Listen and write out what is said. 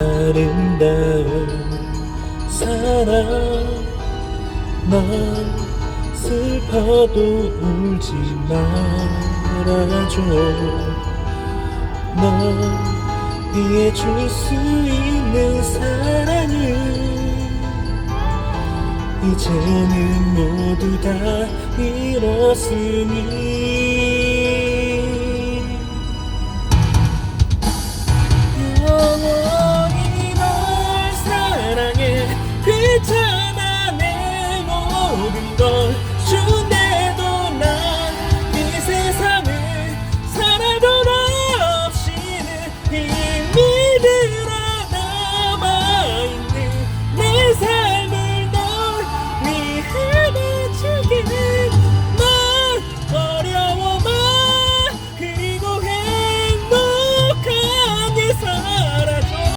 아름다운 사랑 난 슬퍼도 울지 말아줘. 널 위해 줄 수 있는 사랑을 이제는 모두 다 잃었으니